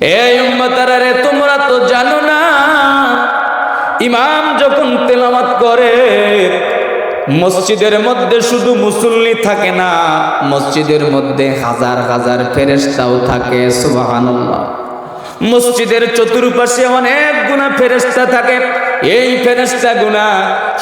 এই রে তোমরা তো জানো না, ইমাম যখন তেলাওয়াত করে, মসজিদের মধ্যে শুধু মুসল্লি থাকে না, মসজিদের মধ্যে হাজার হাজার ফেরেশতাও থাকে, সুবহানাল্লাহ। মসজিদের চতুর্পাশে অনেক গুণা ফেরেস্তা থাকে। এই ফেরেস্তা গুণা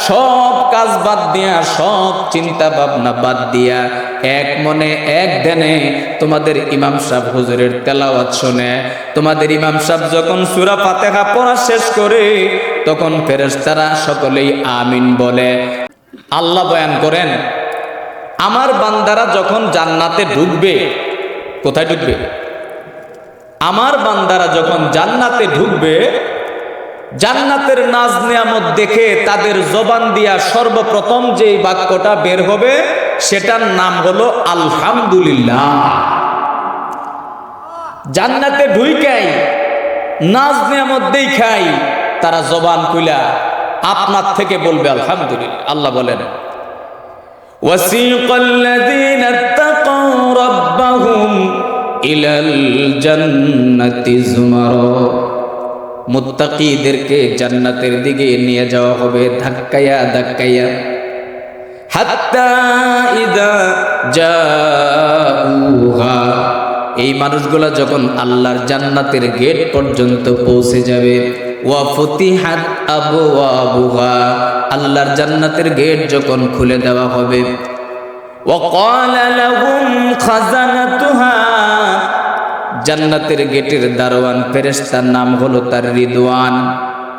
সব কাজ বাদ দিয়া, সব চিন্তা ভাবনা বাদ দিয়া এক মনে, এক ধ্যানে তোমাদের ইমাম সাহেব হুজুরের তেলাওয়াত শুনে, তোমাদের ইমাম সাহেব যখন সুরা ফাতেহা পড়া শেষ করে, তখন ফেরেস্তারা সকলেই আমিন বলে। আল্লাহ বয়ান করেন, আমার বান্দারা যখন জান্নাতে ঢুকবে, কোথায় ঢুকবে? আমার বান্দারা যখন জান্নাতে ঢুকবে, জান্নাতের নাজ নিয়ামত দেখে তাদের জবান দিয়া সর্বপ্রথম যে বাক্যটা বের হবে সেটার নাম হলো আলহামদুলিল্লাহ জান্নাতে ঢুইকাই নাজ নিয়ামত দেখাই তারা জবান কুইলা আপনার থেকে বলবে আলহামদুলিল্লাহ আল্লাহ বলেন وسيق الذين اتقوا ربهم إلى الجنة زمرا মুত্তাকিদেরকে জান্নাতের দিকে নিয়ে যাওয়া হবে ধাক্কাইয়া ধাক্কাইয়া হাত্তা ইদা জাউহা এই মানুষগুলা যখন আল্লাহর জান্নাতের গেট পর্যন্ত পৌঁছে যাবে ওয়া ফতিহাত আবওয়াবুহা আল্লাহর জান্নাতের গেট যখন খুলে দেওয়া হবে وقال لهم خزنتها জান্নাতের গেটের দারোয়ান ফেরেশতার নাম হলো তার রিদওয়ান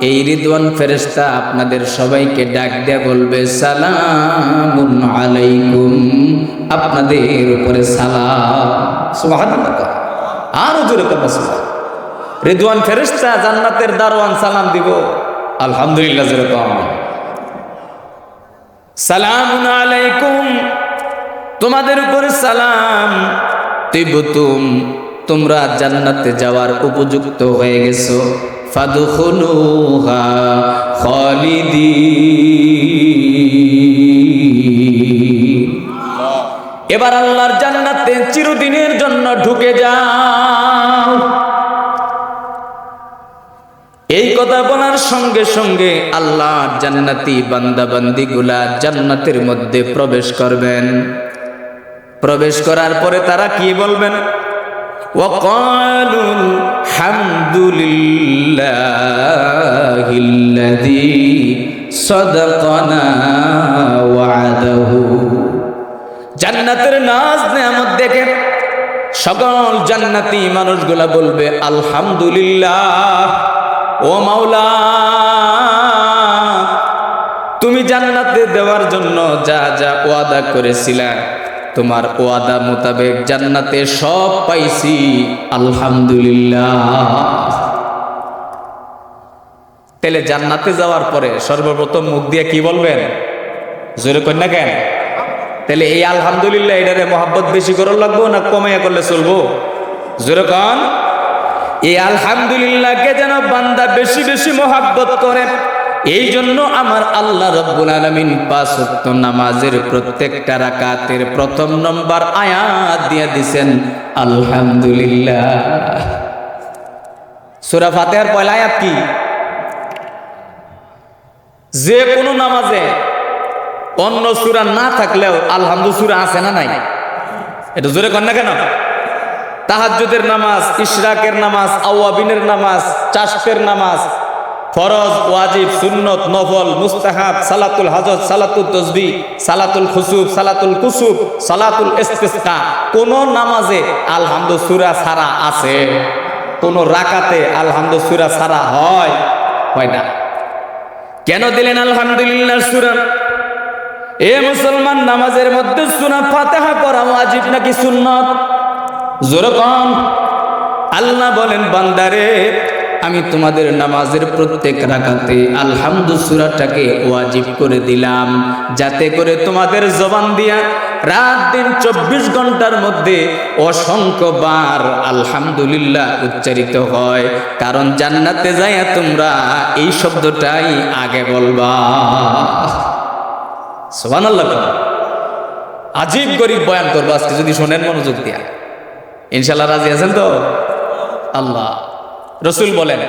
এই রিদওয়ান ফেরেশতা আপনাদের সবাইকে ডাক দেয়া বলবে, সালামুন আলাইকুম। আপনাদের উপরে সালাম। আরও জোরে রিদওয়ান ফেরেশতা জান্নাতের দারোয়ান সালাম দিব। আলহামদুলিল্লাহ, জোরে কম। সালামুন আলাইকুম। তোমাদের উপরে সালাম। তিবতুম তোমরা জান্নাতে যাওয়ার উপযুক্ত হয়ে গেছো। ফাদখুলুহা খালিদি এবার আল্লাহর জান্নাতে চিরদিনের জন্য ঢুকে যাও। এই কথা বলার সঙ্গে সঙ্গে আল্লাহ জান্নাতি বান্দাবান্দি গুলা জান্নাতের মধ্যে প্রবেশ করবেন। প্রবেশ করার পরে তারা কি বলবেন? ওকালুল হামদুলিল্লাহ। সদকনা ওয়াদাহু। জান্নাতের নাজ নেয়ামত দেখে সকল জান্নাতি মানুষগুলা বলবে, আলহামদুলিল্লাহ। ও মাওলা, তুমি জান্নাতে দেওয়ার জন্য যা যা ওয়াদা করেছিলা, তোমার ওয়াদা মোতাবেক জান্নাতে সব পাইছি। আলহামদুলিল্লাহ। তাহলে জান্নাতে যাওয়ার পরে সর্বপ্রথম মুখ দিয়ে কি বলবেন? জোরে কন্যা কেন? তাহলে এই আলহামদুলিল্লাহ এটারে মহাব্বত বেশি করার লাগবো না কমাইয়া করলে চলবো? জোরে কন। এই আলহামদুলিল্লাহকে যেন বান্দা বেশি বেশি মহাব্বত করে, এই জন্য আমার আল্লাহ রব্বুল আলমিন পাঁচ ওয়াক্ত নামাজের প্রত্যেকটা রাকাতের প্রথম নম্বর আয়াত দিয়ে দিছেন, আলহামদুলিল্লাহ। সুরা ফাতেহার পয়লা আয়াত কি? যে কোনো নামাজে অন্য সুরা না থাকলেও আলহামদু সুরা আছে না নাই? এটা জোরে কর না কেন? তাহাজ্জুদের নামাজ, ইশরাকের নামাজ, আওয়াবিনের নামাজ, চাষের নামাজ, ফরজ, ওয়াজিব, সুন্নত, নফল, মুস্তাহাব, সালাতুল হাজত, সালাতুল তসবি, সালাতুল খুসুব, সালাতুল কুসুব, সালাতুল ইস্তিসকা, কোন নামাজে আলহামদু সুরা সারা আছে। কোন রাকাতে আলহামদু সুরা সারা হয় হয় না। কেন দিলেন আলহামদুলিল্লাহ সুরা? এ মুসলমান, নামাজের মধ্যে সুরা ফাতেহা পড়া ওয়াজিব নাকি সুন্নত? জোরকম আল্লাহ বলেন, বান্দারে আমি তোমাদের নামাজের প্রত্যেক রাকাতে আলহামদু সুরাটাকে ওয়াজিব করে দিলাম। যাতে করে তোমাদের জবান দিয়া রাত দিন চব্বিশ ঘণ্টার মধ্যে অসংখ্যবার আলহামদুলিল্লাহ উচ্চারিত হয়। কারণ জান্নাতে যাইয়া তোমরা এই শব্দটাই আগে বলবা। সোহান আল্লাহ আজীব গরিব বয়ান করব আজকে, যদি শোনেন মনোযোগ দিয়া। ইনশাল্লাহ রাজি আছেন তো? আল্লাহ। রসুল বলেন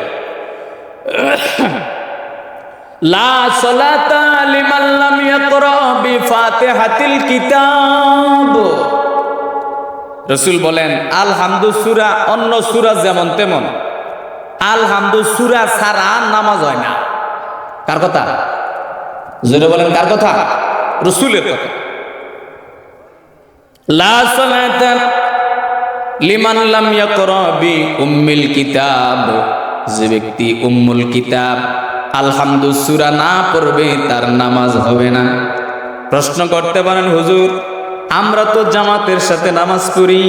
রসুল বলেন, আলহামদু সুরা, অন্য সুরা যেমন তেমন। আলহামদু সুরা ছাড়া নামাজ হয় না। কার কথা? জোরে বলেন, কার কথা? রসুলের কথা। লিমান লাম ইয়াকরা বি উম্মিল কিতাব। যে ব্যক্তি উম্মুল কিতাব আলহামদু সূরা না পড়বে, তার নামাজ হবে না। প্রশ্ন করতে পারেন, হুজুর, আমরা তো জামাতের সাথে নামাজ পড়ি,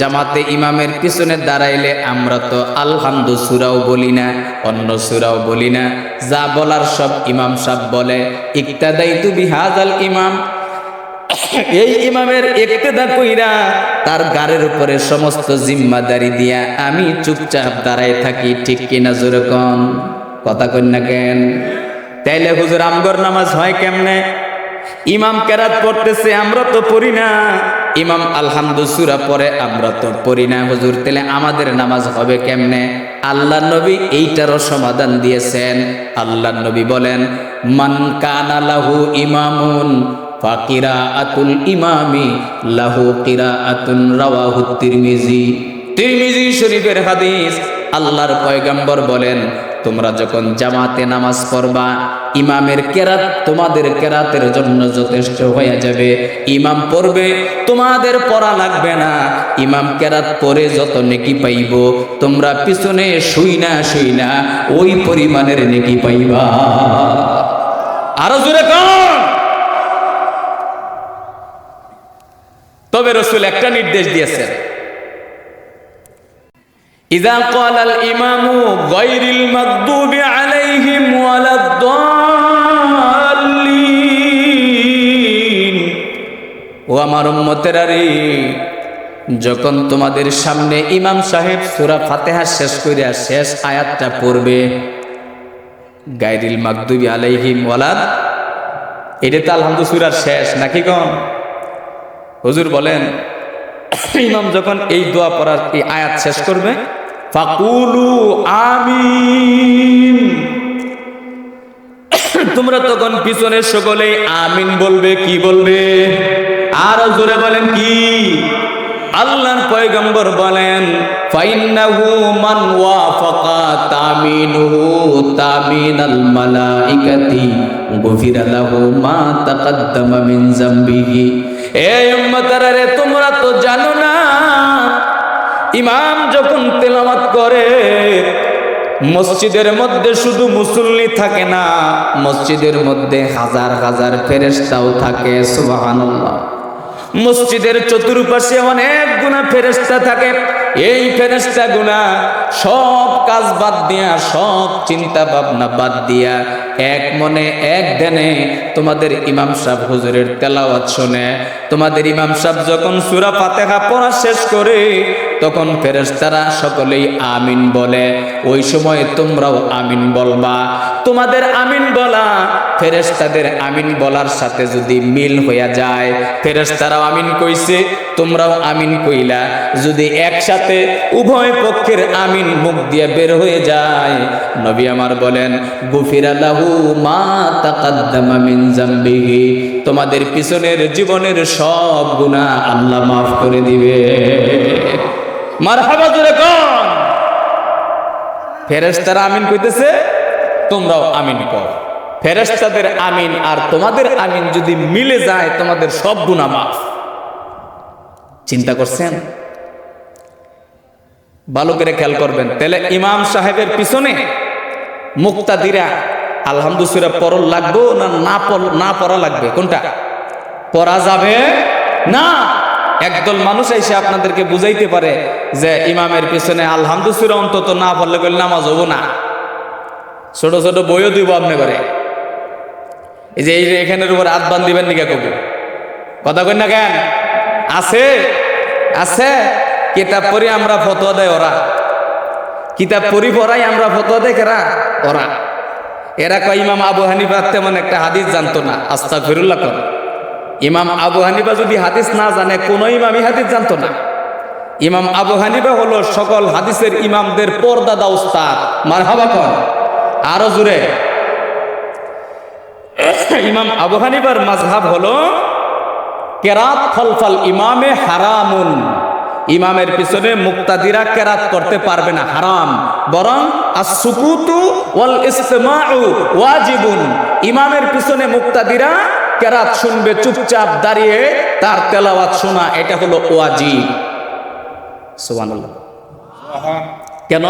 জামাতে ইমামের পিছনে দাঁড়াইলে আমরা তো আলহামদু সুরাও বলি না, অন্য সুরাও বলি না। যা বলার সব ইমাম সাহেব বলে ইকতাদাই তু বিহাজাল ইমাম এই ইমামের একতেদা কইরা তার গাড়ের উপরে সমস্ত জিম্মাদারি দিয়া আমি চুপচাপ দাঁড়ায় থাকি, ঠিক কিনা যেরকম? কথা কই না কেন? তাইলে হুজুর, আমগর নামাজ হয় কেমনে? ইমাম কেরাত পড়তেছে, আমরা তো পড়ি না। ইমাম আলহামদু সুরা পরে আমরা তো পড়ি না হুজুর। তাহলে আমাদের নামাজ হবে কেমনে? আল্লাহ নবী এইটারও সমাধান দিয়েছেন। আল্লাহ নবী বলেন, মান কানা লাহু ইমামুন ফাকিরা আতুল ইমামি, লাহু কিরা রাওয়াহু তিরমিজি। তিরমিজি শরীফের হাদিস, আল্লাহর বলেন, তোমরা যখন জামাতে নামাজ পড়বা, ইমামের কেরাত তোমাদের কেরাতের জন্য যথেষ্ট হয়ে যাবে। ইমাম পড়বে, তোমাদের পড়া লাগবে না। ইমাম কেরাত পরে যত নেকি পাইব, তোমরা পিছনে শুই না শুই না, ওই পরিমাণের নেকি পাইবা। আরও জোরে কন তবে রসুল একটা নির্দেশ দিয়েছেন ইদা قال الامام غير المغضوب عليهم ولا الضالين ও আমার উম্মতেরা রে যখন তোমাদের সামনে ইমাম সাহেব সূরা ফাতিহা শেষ করিয়া শেষ আয়াতটা পড়বে গায়রিল মাগদুবি আলাইহিম ওয়ালাদ এটা তো আলহামদুলিল্লাহ সূরার শেষ নাকি কোন হুজুর বলেন, ইমাম যখন এই দোয়া পড়ার এই আয়াত শেষ করবে, ফাকুলু আমিন। তোমরা তখন পিছনে সকলে আমিন বলবে, কি বলবে? আরও জোরে বলেন কি? আল্লাহর পয়গম্বর বলেন, ফাইন্নাহু মান ওয়াফাকা তামিনুহু তামিনাল মালাইকাতি, গফিরা লাহু মা তাকাদ্দামা মিন যামবিহি এই উম্মতারা তোমরা তো জানো না, ইমাম যখন তেলাওয়াত করে, মসজিদের মধ্যে শুধু মুসল্লি থাকে না, মসজিদের মধ্যে হাজার হাজার ফেরেশতাও থাকে, সুবহানাল্লাহ। মসজিদের চতুর্পাশে অনেক গুণা ফেরেস্তা থাকে। এই ফেরেস্তা গুণা সব কাজ বাদ দিয়া, সব চিন্তা ভাবনা বাদ দিয়া, এক মনে, এক ধ্যানে তোমাদের ইমাম সাহেব হুজুরের তেলাওয়াত শুনে, তোমাদের ইমাম সাহেব যখন সুরা ফাতেহা পড়া শেষ করে, তখন ফেরেস্তারা সকলেই আমিন বলে, ওই সময় তোমরাও আমিন বলবা। তোমাদের আমিন বলা ফেরেস্তাদের আমিন বলার সাথে যদি মিল হইয়া যায় ফেরেস্তারাও আমিন কইছে, তোমরাও আমিন কইলা। যদি একসাথে উভয় পক্ষের আমিন মুখ দিয়ে বের হয়ে যায়। নবী আমার বলেন গুফিরালাহু মা তাকাদ্দামা মিন জামবিহি। তোমাদের পিছনের জীবনের সব গুনাহ আল্লাহ মাফ করে দিবে। মারহাবা জোরে কোন। ফেরেশতারা আমিন কইতেছে, তোমরাও আমিন কর। ফেরেশতাদের আমিন আর তোমাদের আমিন যদি মিলে যায়, তোমাদের সব গুনাহ মাফ। চিন্তা করছেন? ভালো করে খেয়াল করবেন। তাহলে ইমাম সাহেবের পিছনে মুক্তাদিরা আলহামদুসুরা পড়ল লাগবো না না না পড়া লাগবে? কোনটা? পড়া যাবে না। একদল মানুষ এসে আপনাদেরকে বুঝাইতে পারে যে ইমামের পিছনে আলহামদুসুরা অন্তত না পড়লে গেলে নামাজ হব না। ছোট ছোট বইও দিব আপনি করে এই যে এই যে এখানের উপর হাত বান দিবেন নিকা কবু কথা কই না কেন? আছে? আছে? কিতাব পড়ি আমরা ফতোয়া দেয় ওরা। কিতাব পড়ি পড়াই আমরা ফতোয়া দেয় কেরা? ওরা। এরা কয়, ইমাম আবু হানিফা তেমন একটা হাদিস জানতো না। আস্তা ফিরুল্লাহ কর। ইমাম আবু হানিফা যদি হাদিস না জানে, কোন ইমামই হাদিস জানতো না। ইমাম আবু হানিফা হলো সকল হাদিসের ইমামদের পর্দাদা উস্তাদ। মারহাবা কর। আরও জুড়ে ইমাম আবু হানিফার মাযহাব হলো, কেরাত খলফাল ইমামে হারামুন। ইমামের পিছনে মুক্তাদিরা কেরাত করতে পারবে না। হারাম। বরং আসুকুতু ইমামের পিছনে মুক্তাদিরা কেরাত শুনবে চুপচাপ দাঁড়িয়ে তার তেলাওয়াত শোনা এটা হলো ওয়াজি কেন?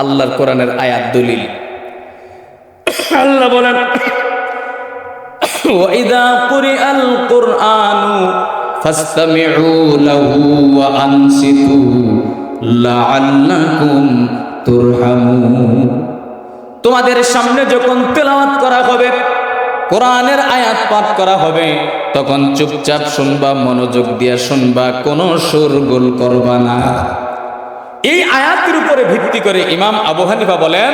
আল্লাহর কোরআনের আয়াত দলিল। আল্লাহ বলেন فاستمعوا له وأنصتوا لعلكم ترحمون তোমাদের সামনে যখন তেলাওয়াত করা হবে কোরআনের আয়াত পাঠ করা হবে তখন চুপচাপ শুনবা মনোযোগ দিয়ে শুনবা কোনো সুর গোল করবা না এই আয়াতের উপরে ভিত্তি করে ইমাম আবু হানিফা বলেন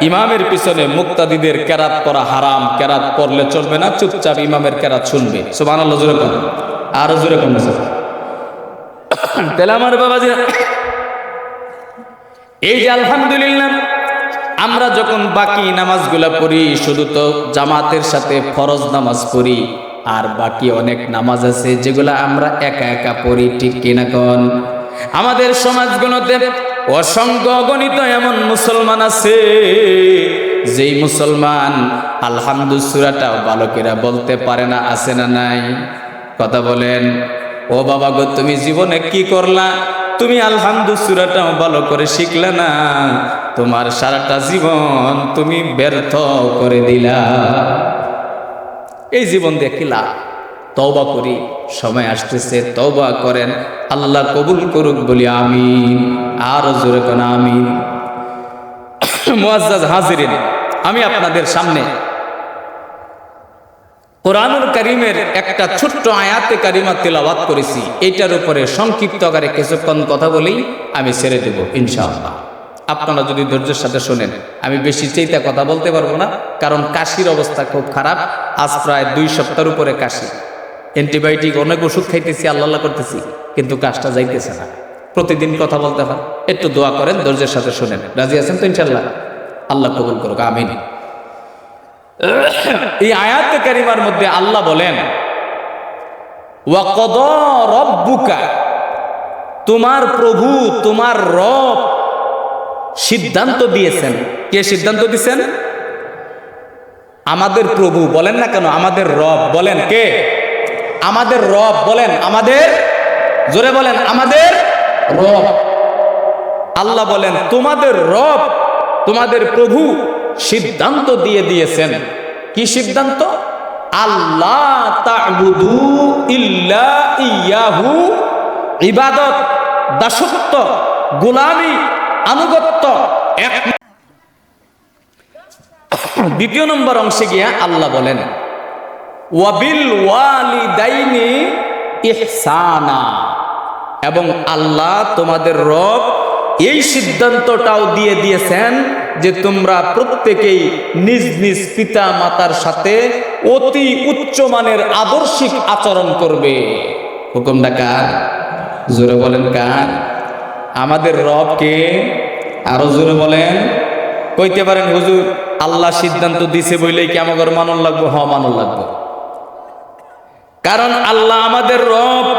ইমামের পিছনে মুক্তাদিদের কেরাত করা হারাম কেরাত পড়লে চলবে না চুপচাপ ইমামের কেরাত শুনবে সুবান আল্লাহ জোরে কর আরও জোরে কম তাহলে আমার বাবাজি, এই যে আলহামদুলিল্লাহ, আমরা যখন বাকি নামাজগুলা পড়ি, শুধু তো জামাতের সাথে ফরজ নামাজ পড়ি, আর বাকি অনেক নামাজ আছে যেগুলা আমরা একা একা পড়ি, ঠিক কিনা কন? আমাদের সমাজগুলোতে অসংখ্য গণিত এমন মুসলমান আছে, যেই মুসলমান আলহামদু সুরাটাও বালকেরা বলতে পারে না, আছে না নাই? কথা বলেন, ও বাবা গো, তুমি জীবনে কি করলা? তুমি আলহামদু, সুরাটাও ভালো করে শিখলে না। তোমার সারাটা জীবন তুমি ব্যর্থ করে দিলা। এই জীবন লাভ তওবা করি, সময় আসতেছে, তওবা করেন, আল্লাহ কবুল করুক বলি আমিন, আর জোরে কোন আমিন। মুআজ্জাজ হাজিরিন, আমি আপনাদের সামনে কোরআনুল করিমের একটা ছোট্ট আয়াতে কারিমা তেলাওয়াত করেছি এইটার উপরে সংক্ষিপ্ত আকারে কিছুক্ষণ কথা বলেই আমি ছেড়ে দেব, ইনশাআল্লাহ। আপনারা যদি ধৈর্যের সাথে শোনেন, আমি বেশি চেইতা কথা বলতে পারব না, কারণ কাশির অবস্থা খুব খারাপ, আজ প্রায় দুই সপ্তাহের উপরে কাশি। অ্যান্টিবায়োটিক অনেক ওষুধ খাইতেছি, আল্লাহ করতেছি, কিন্তু কাজটা যাইতেছে না। প্রতিদিন কথা বলতে হয়, একটু দোয়া করেন, ধৈর্যের সাথে শোনেন। রাজি আছেন তো ইনশাল্লাহ আল্লাহ কবুল করুক, আমিন। এই আয়াত কারিমার মধ্যে আল্লাহ বলেন, ওয়াকদ তোমার প্রভু তোমার রব সিদ্ধান্ত দিয়েছেন। কে সিদ্ধান্ত দিয়েছেন? আমাদের প্রভু, বলেন না কেন, আমাদের রব বলেন। কে? আমাদের রব বলেন, আমাদের? জোরে বলেন, আমাদের রব। আল্লাহ বলেন, তোমাদের রব, তোমাদের প্রভু সিদ্ধান্ত দিয়ে দিয়েছেন। কি সিদ্ধান্ত? আল্লাহ ইয়াহু। ইবাদত, দাসত্ব, গোলামি, আনুগত্য দ্বিতীয় নম্বর অংশে গিয়া আল্লাহ বলেন, ওয়াবিল এবং আল্লাহ তোমাদের রব এই সিদ্ধান্তটাও দিয়ে দিয়েছেন যে তোমরা প্রত্যেকেই নিজ নিজ পিতা মাতার সাথে অতি উচ্চমানের আদর্শিক আচরণ করবে। হুকুমটা কার? জোরে বলেন কার? আমাদের রবকে আরও জোরে বলেন। কইতে পারেন, হুজুর, আল্লাহ সিদ্ধান্ত দিছে বইলেই কি আমাদের মানন লাগবো? হ, মানন লাগবো। কারণ আল্লাহ আমাদের রব।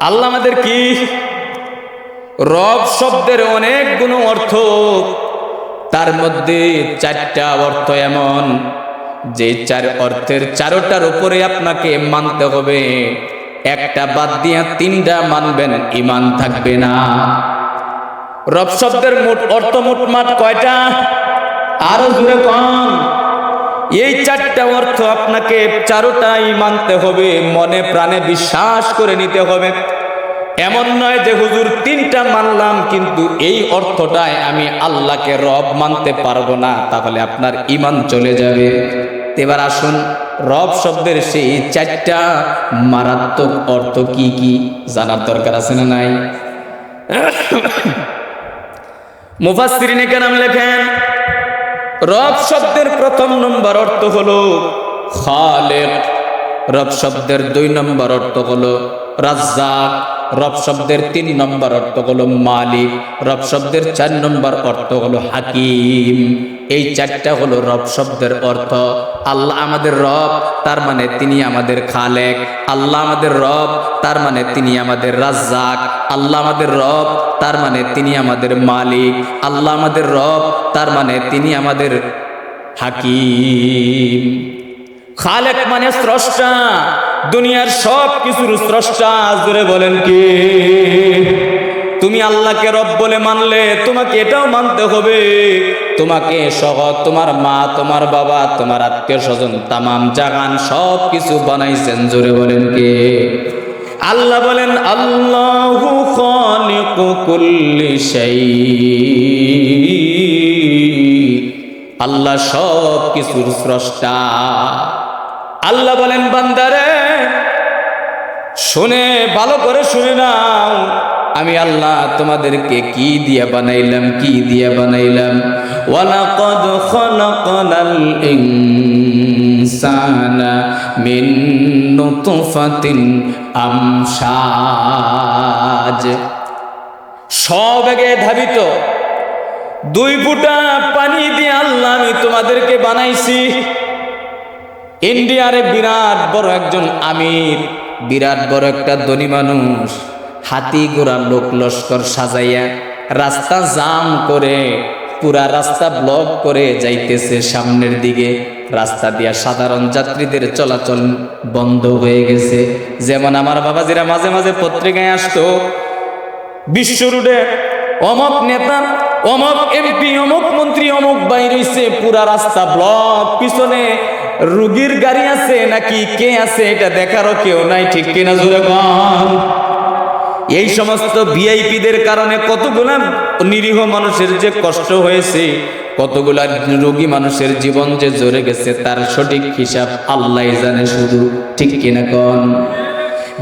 আল্লাহ আমাদের কি? রব শব্দের অনেক গুণ অর্থ। তার মধ্যে চারটা অর্থ এমন, যে চার অর্থের চারোটার উপরে আপনাকে মানতে হবে। একটা বাদ দিয়া তিনটা মানবেন ইমান থাকবে না। রব শব্দের মোট অর্থ মোটমাট কয়টা? আরও জুড়ে কম এই চারটা অর্থ আপনাকে চারোটাই মানতে হবে। মনে প্রাণে বিশ্বাস করে নিতে হবে। এমন নয় যে হুজুর তিনটা মানলাম, কিন্তু এই অর্থটায় আমি আল্লাহকে রব মানতে পারব না, তাহলে আপনার ইমান চলে যাবে। এবার আসুন, রব শব্দের সেই চারটা মারাত্মক অর্থ কি কি জানার দরকার আছে না নাই? মুফাসসিরিনে কেরাম লেখেন, রব শব্দের প্রথম নম্বর অর্থ হলো খালেক। রব শব্দের দুই নম্বর অর্থ হলো রাজ্জাক। রব শব্দের তিন নম্বর অর্থ হলো মালিক, রব শব্দের চার নম্বর অর্থ হলো হাকিম। এই চারটা হলো রব শব্দের অর্থ। আল্লাহ আমাদের রব, তার মানে তিনি আমাদের খালেক। আল্লাহ আমাদের রব, তার মানে তিনি আমাদের রাজ্জাক। আল্লাহ আমাদের রব, তার মানে তিনি আমাদের মালিক। আল্লাহ আমাদের রব, তার মানে তিনি আমাদের হাকিম। খালেক মানে স্রষ্টা। দুনিয়ার সব কিছুর স্রষ্টা জোরে বলেন কি? তুমি আল্লাহকে রব বলে মানলে তোমাকে এটাও মানতে হবে। তোমাকে সহ তোমার মা, তোমার বাবা, তোমার আত্মীয় স্বজন, তামাম জাগান সব কিছু বানাইছেন, জোরে বলেন কে? আল্লাহ বলেন, আল্লাহু খালিকু কুল্লি আল্লাহ সব কিছুর স্রষ্টা। আল্লাহ বলেন, বান্দারে শুনে, ভালো করে শুনে নাও। আমি আল্লাহ তোমাদেরকে কি দিয়ে বানাইলাম, কি দিয়ে বানাইলাম? ওয়ালাকাদ খালাকাল ইনসানা মিন নুতফাতিন আমশাজ। সব আগে ধাবিত। দুই ফুটা পানি দিয়ে আল্লাহ আমি তোমাদেরকে বানাইছি। ইন্ডিয়ারে বিরাট বড় একজন আমির। বিরাট বড় একটা ধনী মানুষ। হাতি ঘোড়া লোক লস্কর সাজাইয়া রাস্তা জাম করে, পুরা রাস্তা ব্লক করে যাইতেছে সামনের দিকে। রাস্তা দিয়া সাধারণ যাত্রীদের চলাচল বন্ধ হয়ে গেছে। যেমন আমার বাবাজিরা মাঝে মাঝে পত্রিকায় আসতো, বিশ্ব রুডে অমক নেতা, অমক এমপি, অমক মন্ত্রী, অমক বাইর হইছে পুরা রাস্তা ব্লক, পিছনে রুগীর গাড়ি আছে নাকি কে আছে এটা দেখারও কেউ নাই, ঠিক কিনা জুড়ে এই সমস্ত ভিআইপিদের কারণে কতগুলা নিরীহ মানুষের যে কষ্ট হয়েছে, কতগুলা রোগী মানুষের জীবন যে জোরে গেছে, তার সঠিক হিসাব আল্লাহ জানে শুধু, ঠিক কিনা কন?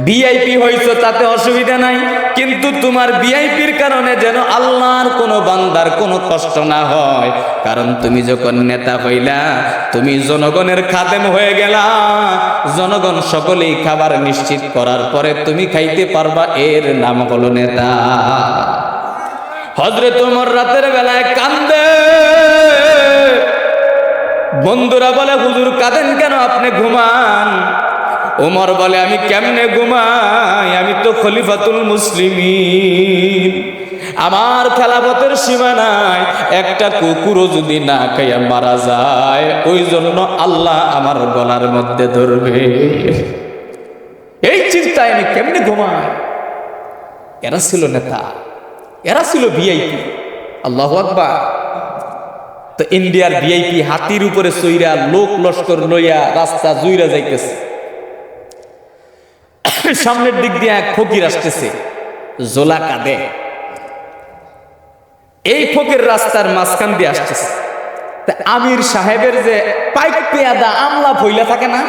ভিআইপি হইছো, তাতে অসুবিধা নাই। কিন্তু তোমার ভিআইপির কারণে যেন আল্লাহর কোনো বান্দার কোনো কষ্ট না হয়। কারণ তুমি যখন নেতা হইলা, তুমি জনগণের খাদেম হয়ে গেলা। জনগণ সকলেই খাবার নিশ্চিত করার পরে তুমি খাইতে পারবা, এর নাম হলো নেতা। হজরে তোমার রাতের বেলায় কান্দে। বন্ধুরা বলে, হুজুর, কাঁদেন কেন? আপনি ঘুমান। ওমর বলে, আমি কেমনে ঘুমাই? আমি তো খলিফাতুল মুসলিমিন। আমার খেলাপথের সীমা নাই। একটা কুকুরও যদি না খাইয়া মারা যায়, ওই জন্য আল্লাহ আমার গলার মধ্যে ধরবে। এই চিন্তায় আমি কেমনে ঘুমাই? এরা ছিল নেতা। এরা ছিল ভিআইপি। আল্লাহ আকবার। তো ইন্ডিয়ার ভিআইপি হাতির উপরে সইরা লোক লস্কর লইয়া রাস্তা জুইরা যাইতেছে। সামনের দিক দিয়ে এক ফকির আসতেছে। জোলা কাঁদে। এই ফকির রাস্তার মাঝখান দিয়ে আসতেছে। আমির সাহেবের যে পাইক পেয়াদা আমলা ভইলা থাকে না,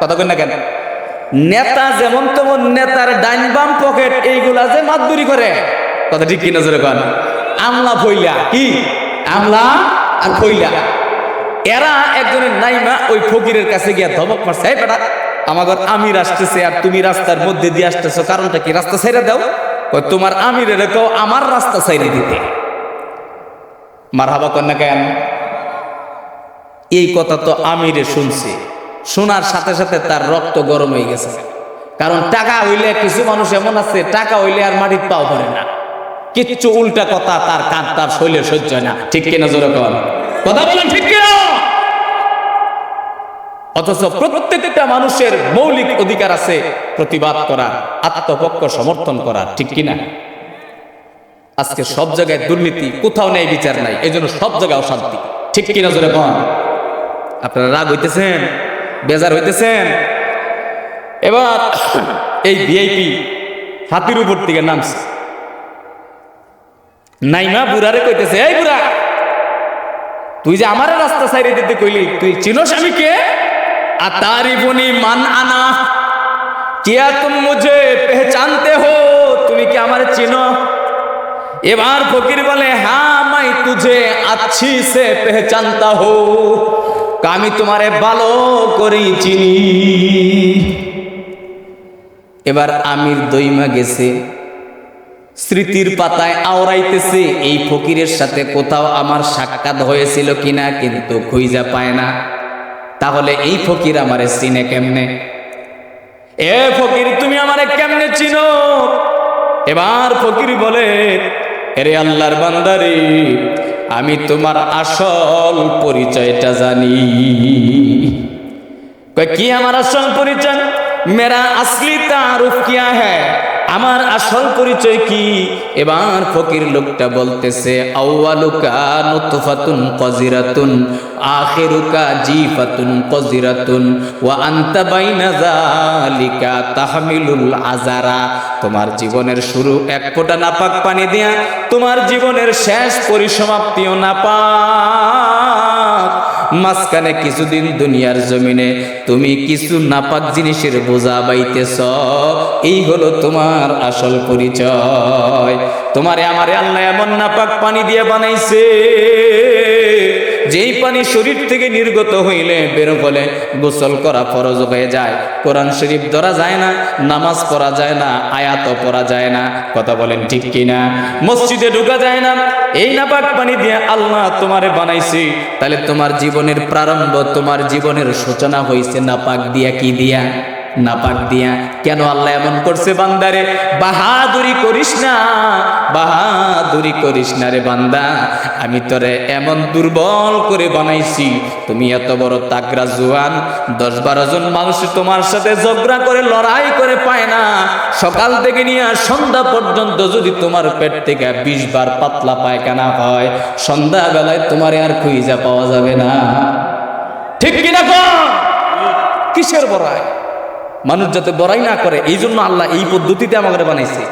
কথা কই কেন? নেতা যেমন তেমন নেতার ডাইন বাম পকেট এইগুলা যে মাতদুরি করে, কথা ঠিক কিনা জোরে কন? আমলা ভইলা কি? আমলা আর ভইলা। এরা একজনের নাইমা ওই ফকিরের কাছে গিয়া ধমক মারছে বেটা আমাদের আমির আসতেছে আর তুমি রাস্তার মধ্যে দিয়ে আসতেছো, কারণটা কি? রাস্তা ছাইরা দাও। তোমার আমিরের কেউ আমার রাস্তা ছাইরে দিতে। মার হাবা কন্যা কেন? এই কথা তো আমিরে শুনছে। শোনার সাথে সাথে তার রক্ত গরম হয়ে গেছে। কারণ টাকা হইলে কিছু মানুষ এমন আছে, টাকা হইলে আর মাটির পাও করে না। কিচ্ছু উল্টা কথা তার কান, তার শৈলে সহ্য হয় না। ঠিক কিনা জোরে কথা বলেন ঠিক কিনা? অথচ প্রত্যেকটা মানুষের মৌলিক অধিকার আছে প্রতিবাদ করার আত্মপক্ষ সমর্থন করার ঠিক কিনা? আজকে সব জায়গায় দুর্নীতি, কোথাও নেই বিচার নাই এই জন্য সব জায়গায় অশান্তি। ঠিক কিনা জোরে কন আপনারা রাগ হইতেছেন? বেজার হইতেছেন? এবার এই ভিআইপি হাতির উপর থেকে নামছে। নাইমা বুড়ারে কইতেছে, এই বুড়া, তুই যে আমার রাস্তা সাইডে দিতে কইলি, তুই চিনোস আমি কে? আতারিফুনি মান আনা। কিয়া তুম মুঝে পেহচানতে হো? তুমি কি আমার চিনো? এবার ফকির বলে হ্যাঁ মাই, তুঝে আচ্ছি সে পেহচানতা হো। আমি তোমারে ভালো করেই চিনি। এবার আমির দইমা গেছে, স্মৃতির পাতায় আওড়াইতেছে, এই ফকিরের সাথে কোথাও আমার সাক্ষাৎ হয়েছিল কিনা, কিন্তু খুঁজা পায় না। তাহলে এই ফকির আমারে চিনে কেমনে? এ ফকির, তুমি আমারে কেমনে চিনো? এবার ফকির বলে, এরে আল্লাহর বান্দারে, আমি তোমার আসল পরিচয়টা জানি। কি আমার আসল পরিচয়? মেরা আসলি তারুফ কিয়া হ্যায়? আমার আসল পরিচয় কি? এবার ফকির লোকটা বলতেছে, আউয়ালুকা নুতফাতুন কজিরাতুন, আখিরুকা জিফাতুন কজিরাতুন, ওয়া আনতা বাইনা যালিকা তাহমিলুল আজারা তোমার জীবনের শুরু এক ফোঁটা নাপাক পানি দিয়া, তোমার জীবনের শেষ পরিসমাপ্তিও নাপাক। মাঝখানে কিছুদিন দুনিয়ার জমিনে তুমি কিছু নাপাক জিনিসের বোঝা বাইতেছ এই হলো তোমার আসল পরিচয়। তোমারে আমারে আল্লাহ এমন নাপাক পানি দিয়ে বানাইছে। যেই পানি শরীর থেকে নির্গত হইলে বের হলে গোসল করা ফরজ হয়ে যায়। কোরআন শরীফ ধরা যায় না, নামাজ পড়া যায় না আয়াত পড়া যায় না। কথা বলেন ঠিক কিনা? মসজিদে ঢুকা যায় না, এই নাপাক পানি দিয়ে আল্লাহ তোমারে বানাইছি। তাহলে তোমার জীবনের প্রারম্ভ, তোমার জীবনের সূচনা হয়েছে নাপাক দিয়া কি দিয়া? নাপাক দিয়া। কেন আল্লাহ এমন করছে বান্দারে? বাহাদুরি করিস না, বাহাদুরি করিস না রে বান্দা। আমি তোরে এমন দুর্বল করে বানাইছি, তুমি এত বড় তাগরা জোয়ান। দশ বারো জন মানুষ তোমার সাথে ঝগড়া করে, লড়াই করে পায় না। সকাল থেকে নিয়ে সন্ধ্যা পর্যন্ত যদি তোমার পেট থেকে বিশ বার পাতলা পায়খানা হয়, সন্ধ্যাবেলায় তোমারে আর খুঁজা পাওয়া যাবে না। ঠিক কিনা? কিসের বড়াই? মানুষ যাতে বড়াই না করে এই জন্য আল্লাহ এই পদ্ধতিতে আমাদের বানাইছে।